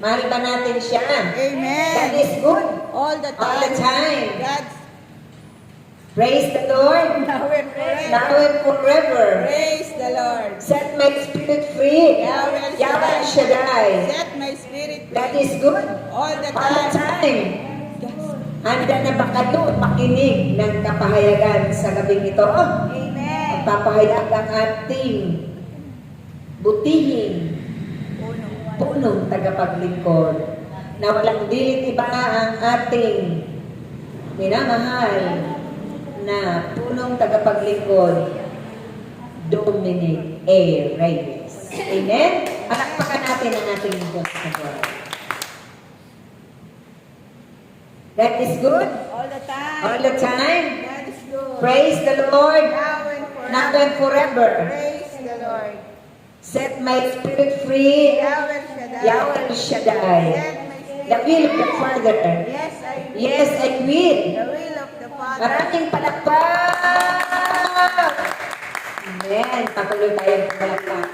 Mahal ba natin siya? Amen. God is good. All the time. All the time. God's Praise the Lord. now and forever. Now and forever. Praise the Lord. Set my spirit free. Yahweh Yahweh Shaddai. Set my spirit God is good. all the All the time. time. Handa na ba kayo makinig ng kapahayagan sa gabing ito? Amen. Papahayag ang ating butihin, punong tagapaglingkod, na walang dilit iba ang ating minamahal na punong tagapaglingkod, Dominic A. Reyes. Amen? Palakpakan natin ang ating Diyos sa Lord. That is good All the time. all the time. God is good. Praise the Lord. Now and forever. Now and forever. Praise the Lord. Set my spirit free. Yahweh Shaddai. Yahweh Shaddai. The will of the Father. Yes, I will. Yes, I will. The will of the Father. Maraming palakpak. Amen. Patuloy tayong palakpak.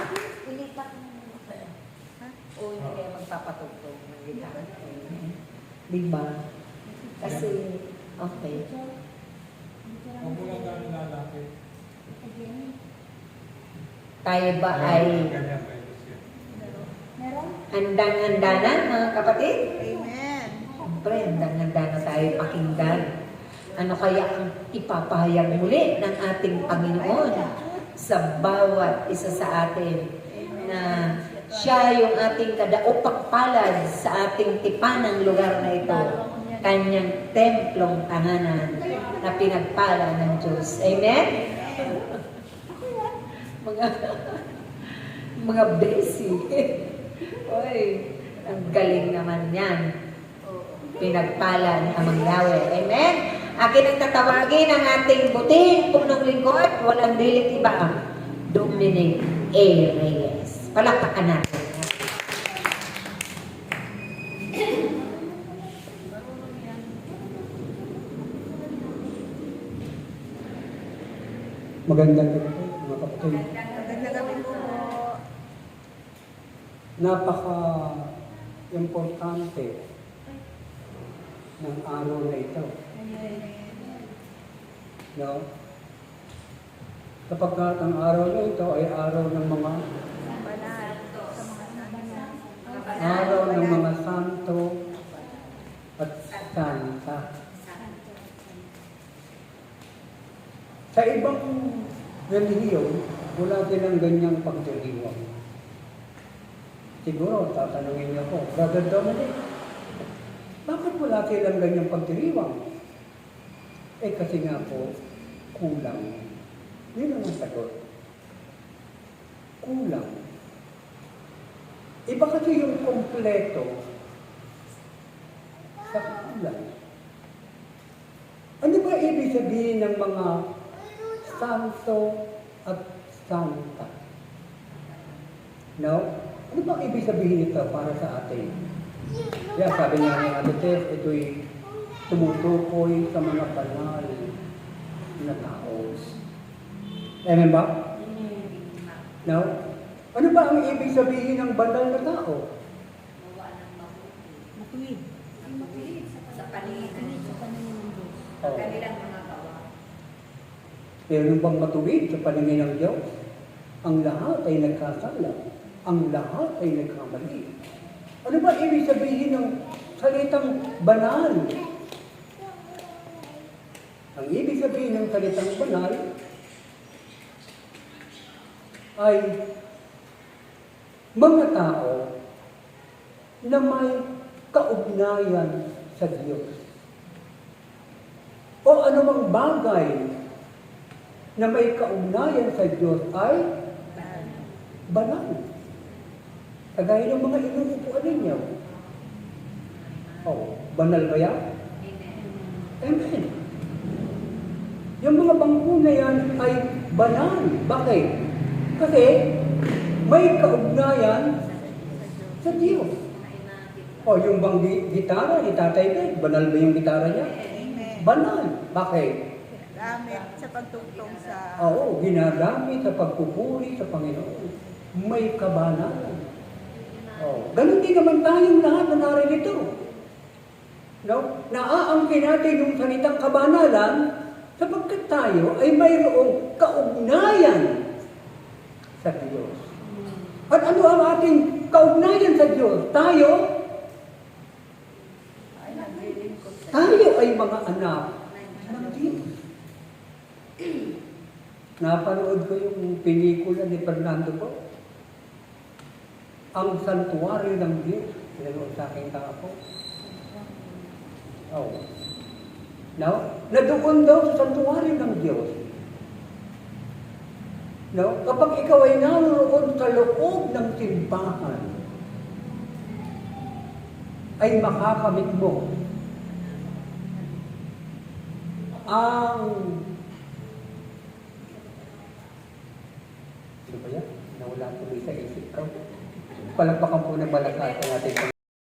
O hindi kayo magpapatugtog ng gitara. Di ba? Kasi, okay. Huwag mo lang namin lalapit. Tayo ba ay handang-handa na, mga kapatid? Amen. Siyempre, handang-handa na tayo pakinggan. Ano kaya ang ipapahayag muli ng ating Panginoon sa bawat isa sa atin na siya yung ating kadaupang palad sa ating tipanang lugar na ito. Kanyang templong tahanan na pinagpala ng Diyos. Amen? Mga mga besi. Oy, ang galing naman yan. Pinagpala ni Amang. Amen? Akin ang tatawagin ang ating buting punong lingkod, walang dilit iba, Dominic A. Reyes. Palakpakan natin. Magandang gabi po. Napaka-importante ng araw na ito. No? Kapag ka ang araw na ito ay araw ng mga araw ng mga santo at santa. Sa ibang relihiyon, wala silang ganyang pagdiriwang. Siguro, tatanungin niyo ako, Brother Dominic, bakit wala silang ganyang pagdiriwang? Eh kasi nga po, kulang. Yun ang sagot. Kulang. Iba kasi yung kompleto sa kulang. Ano ba ibig sabihin ng mga santo at santa? No? Ano ba ibig sabihin ito para sa atin? Kaya sabi niya ni Ate Tess, ito'y tumutukoy sa mga banal na tao. Amen ba? No? Ano ba ang ibig sabihin ng banal na tao? Matuwid. sa paligid Oh. kanilang mga gawa. Meron bang matuwid sa paningin ng Diyos? Ang lahat ay nagkasala. Ang lahat ay nagkamali. Ano ba ibig sabihin ng salitang banal? Ang ibig sabihin ng salitang banal ay mga tao na may kaugnayan sa Diyos. O anumang bagay na may kaugnayan sa Diyos ay banal. Kagaya ng mga inuupuan ninyo. Oh, banal ba yan? Amen. Yung mga bangko na yan ay banal. Bakit? Kasi may kaugnayan sa Diyos. O, yung bang gi- gitara ni Tatay Ted, banal ba yung gitara niya? Banal. Bakit? Gamit sa pagtugtong sa Oo, ginagamit sa pagpupuri sa Panginoon. May kabanalan. Oh, ganun din naman tayong lahat na naririto. No? Naaangkin natin yung salitang kabanalan sapagkat tayo ay mayroong kaugnayan sa Diyos. At ano ang ating kaugnayan sa Diyos? Tayo, tayo ay mga anak ng Diyos. Napanood ko yung pelikula ni Fernando po. Ang santuario ng Diyos. Pinanood sa aking kako. Oh. No? Na daw sa santuario ng Diyos. No? Kapag ikaw ay naroon sa loob ng simbahan, ay makakamit mo ang ano ba yan? Nawala tuloy sa isip ko. Palagpakan po ng malakas ang ating